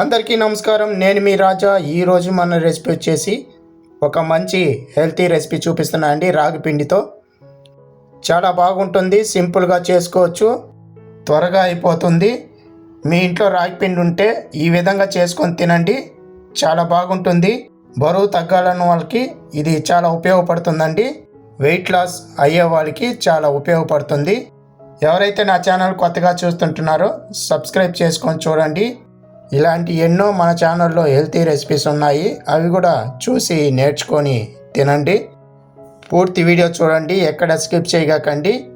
అందరికీ నమస్కారం. నేను మీ రాజా. ఈరోజు మన రెసిపీ వచ్చేసి ఒక మంచి హెల్తీ రెసిపీ చూపిస్తున్నా అండి రాగి పిండితో. చాలా బాగుంటుంది సింపుల్గా చేసుకోవచ్చు త్వరగా అయిపోతుంది. మీ ఇంట్లో రాగి పిండి ఉంటే ఈ విధంగా చేసుకొని తినండి చాలా బాగుంటుంది. బరువు తగ్గాలని వాళ్ళకి ఇది చాలా ఉపయోగపడుతుందండి. వెయిట్ లాస్ అయ్యే వాళ్ళకి చాలా ఉపయోగపడుతుంది. ఎవరైతే నా ఛానల్ కొత్తగా చూస్తుంటున్నారో సబ్స్క్రైబ్ చేసుకొని చూడండి. ఇలాంటి ఎన్నో మన ఛానల్లో హెల్తీ రెసిపీస్ ఉన్నాయి. అవి కూడా చూసి నేర్చుకొని తినండి. పూర్తి వీడియో చూడండి. ఎక్కడ స్కిప్ చేయకండి.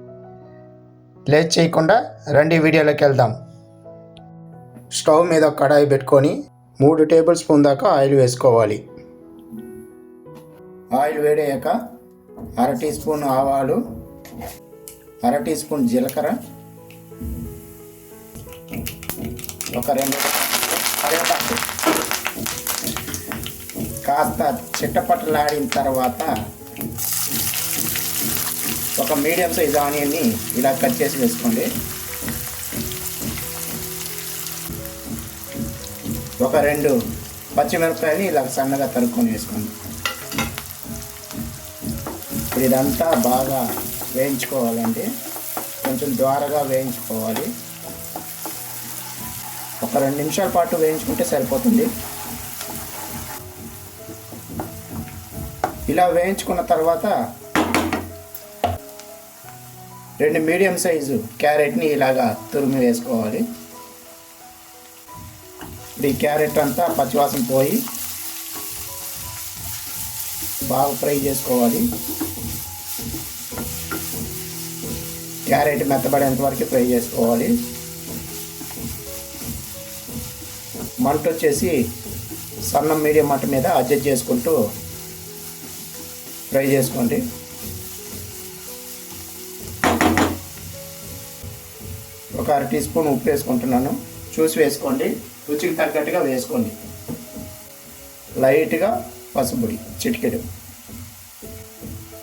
లేట్ చేయకుండా రండి వీడియోలోకి వెళ్దాం. స్టవ్ మీద ఒక కడాయి పెట్టుకొని మూడు టేబుల్ స్పూన్ దాకా ఆయిల్ వేసుకోవాలి. ఆయిల్ వేడయ్యాక అర టీ స్పూన్ ఆవాలు అర టీ స్పూన్ జీలకర్ర ఒక రెండు కరివేపాకు కాస్త చిట్టపట్టలాడిన తర్వాత ఒక మీడియం సైజ్ ఆనియన్ని ఇలా కట్ చేసి వేసుకోండి. ఒక రెండు పచ్చిమిరపకాయలు ఇలా సన్నగా తరుక్కొని వేసుకోండి. ఇప్పుడు ఇదంతా బాగా వేయించుకోవాలండి. కొంచెం ద్వారగా వేయించుకోవాలి. ఒక రెండు నిమిషాల పాటు వేయించుకుంటే సరిపోతుంది. ఇలా వేయించుకున్న తర్వాత రెండు మీడియం సైజు క్యారెట్ని ఇలాగా తురిమి వేసుకోవాలి. ఇప్పుడు ఈ క్యారెట్ అంతా పచ్చివాసన పోయి బాగా ఫ్రై చేసుకోవాలి. క్యారెట్ మెత్తబడేంత వరకు ఫ్రై చేసుకోవాలి. మంట వచ్చేసి సన్నం మీడియం మంట మీద అడ్జస్ట్ చేసుకుంటూ ఫ్రై చేసుకోండి. ఒక అర టీ స్పూన్ ఉప్పు వేసుకుంటున్నాను. చూసి వేసుకోండి. రుచికి తగ్గట్టుగా వేసుకోండి. లైట్గా పసుపొడి చిటికెడు.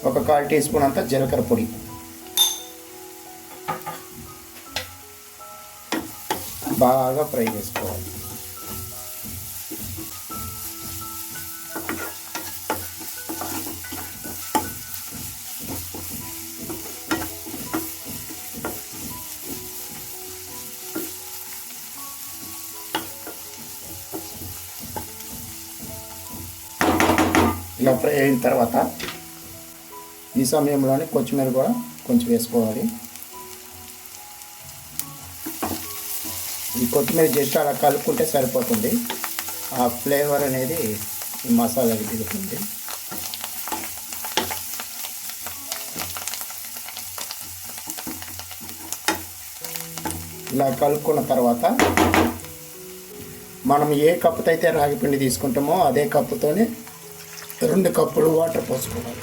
ఒక కాల్ టీ స్పూన్ అంతా జీలకర్ర పొడి. బాగా ఫ్రై చేసుకోవాలి. ఇలా ఫ్రై అయిన తర్వాత ఈ సమయంలోనే కొత్తిమీర కూడా కొంచెం వేసుకోవాలి. ఈ కొత్తిమీర జస్ట్ అలా కలుపుకుంటే సరిపోతుంది. ఆ ఫ్లేవర్ అనేది ఈ మసాలాకి దిగుతుంది. ఇలా కలుపుకున్న తర్వాత మనం ఏ కప్పుతో అయితే రాగి పిండి తీసుకుంటామో అదే కప్పుతోనే రెండు కప్పులు వాటర్ పోసుకోవాలి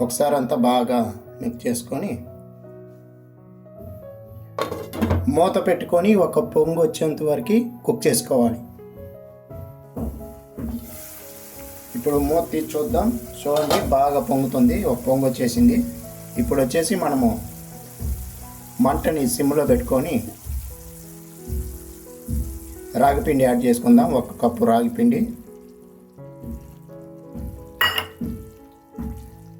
ఒకసారి అంతా బాగా మిక్స్ చేసుకొని మూత పెట్టుకొని ఒక పొంగు వచ్చేంత వరకు కుక్ చేసుకోవాలి. ఇప్పుడు మూత తీసి చూద్దాం చూడండి బాగా పొంగుతుంది. ఒక పొంగు వచ్చేసింది. ఇప్పుడు వచ్చేసి మనము మంటని సిమ్లో పెట్టుకొని రాగిపిండి యాడ్ చేసుకుందాం. ఒక కప్పు రాగిపిండి.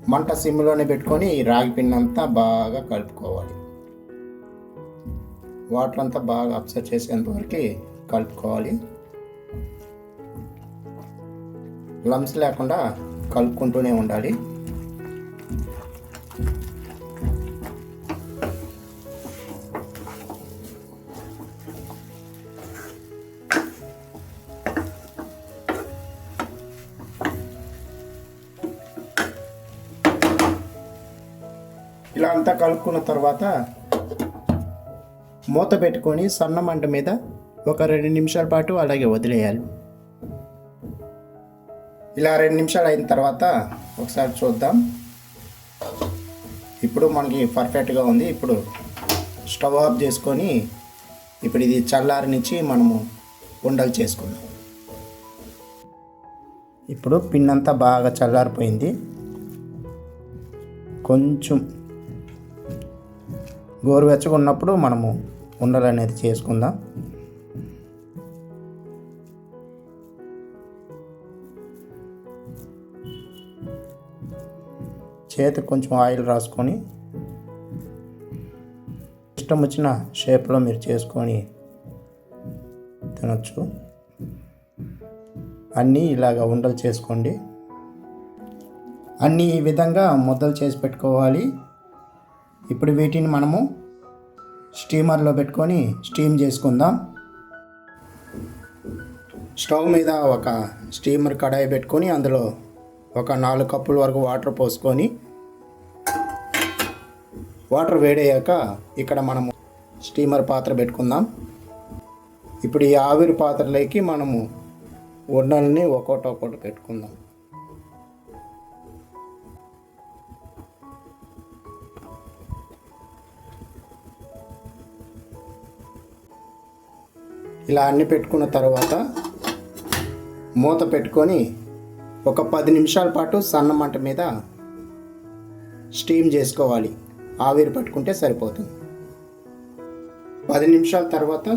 మంట సిమ్లోనే పెట్టుకొని ఈ రాగిపిండి అంతా బాగా కలుపుకోవాలి. వాటర్ అంతా బాగా అప్సర్ చేసేంత వరకు కలుపుకోవాలి. లమ్స్ లేకుండా కలుపుకుంటూనే ఉండాలి. ఇలా అంతా కలుపుకున్న తర్వాత మూత పెట్టుకొని సన్న మంట మీద ఒక రెండు నిమిషాల పాటు అలాగే వదిలేయాలి. ఇలా రెండు నిమిషాలు అయిన తర్వాత ఒకసారి చూద్దాం. ఇప్పుడు మనకి పర్ఫెక్ట్గా ఉంది. ఇప్పుడు స్టవ్ ఆఫ్ చేసుకొని ఇప్పుడు ఇది చల్లారనిచ్చి మనము ఉండలు చేసుకుందాం. ఇప్పుడు పిన్ అంతా బాగా చల్లారిపోయింది. కొంచెం గోరువెచ్చగా ఉన్నప్పుడు మనము ఉండలు అనేది చేసుకుందాం. చేతి కొంచెం ఆయిల్ రాసుకొని ఇష్టం వచ్చిన షేప్లో మీరు చేసుకొని తినొచ్చు. అన్నీ ఇలాగ ఉండలు చేసుకోండి. అన్నీ ఈ విధంగా ముద్దలు చేసి పెట్టుకోవాలి. ఇప్పుడు వీటిని మనము స్టీమర్లో పెట్టుకొని స్టీమ్ చేసుకుందాం. స్టవ్ మీద ఒక స్టీమర్ కడాయి పెట్టుకొని అందులో ఒక నాలుగు కప్పుల వరకు వాటర్ పోసుకొని వాటర్ వేడయ్యాక ఇక్కడ మనము స్టీమర్ పాత్ర పెట్టుకుందాం. ఇప్పుడు ఈ ఆవిరి పాత్రలోకి మనము ఉండల్ని ఒక్కొక్కటి ఒక్కొక్కటి పెట్టుకుందాం. ఇలా అన్ని పెట్టుకున్న తర్వాత మూత పెట్టుకొని ఒక పది నిమిషాల పాటు సన్న మంట మీద స్టీమ్ చేసుకోవాలి. ఆవిరి పట్టుకుంటే సరిపోతుంది. పది నిమిషాల తర్వాత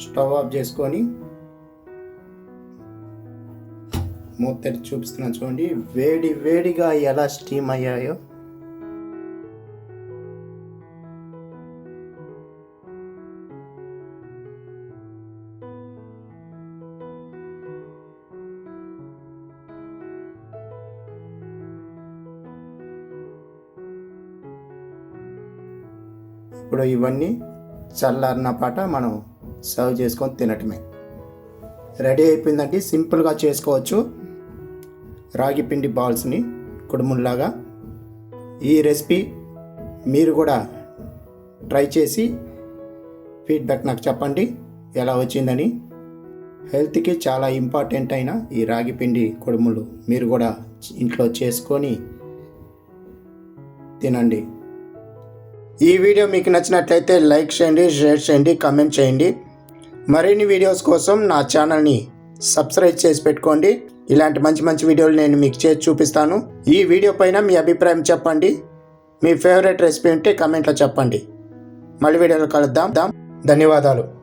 స్టవ్ ఆఫ్ చేసుకొని మూత తెరిచి చూపిస్తున్నాను చూడండి. వేడి వేడిగా ఎలా స్టీమ్ అయ్యాయో ఇప్పుడు ఇవన్నీ చల్లారిన పాట మనం సర్వ్ చేసుకొని తినటమే. రెడీ అయిపోయిందండి. సింపుల్గా చేసుకోవచ్చు. రాగి పిండి బాల్స్ని కుడుముల్లాగా. ఈ రెసిపీ మీరు కూడా ట్రై చేసి ఫీడ్బ్యాక్ నాకు చెప్పండి. ఎలా వచ్చిందని. హెల్త్కి చాలా ఇంపార్టెంట్ అయిన ఈ రాగి పిండి కుడుములు మీరు కూడా ఇంట్లో చేసుకొని తినండి. ఈ వీడియో మీకు నచ్చినట్లయితే లైక్ చేయండి షేర్ చేయండి కామెంట్ చేయండి. మరిన్ని వీడియోస్ కోసం నా ఛానల్ని సబ్స్క్రైబ్ చేసి పెట్టుకోండి. ఇలాంటి మంచి మంచి వీడియోలు నేను మీకు చేసి చూపిస్తాను. ఈ వీడియో పైన మీ అభిప్రాయం చెప్పండి. మీ ఫేవరెట్ రెసిపీ ఉంటే కమెంట్లో చెప్పండి. మళ్ళీ వీడియోలో కలుద్దాం. ధన్యవాదాలు.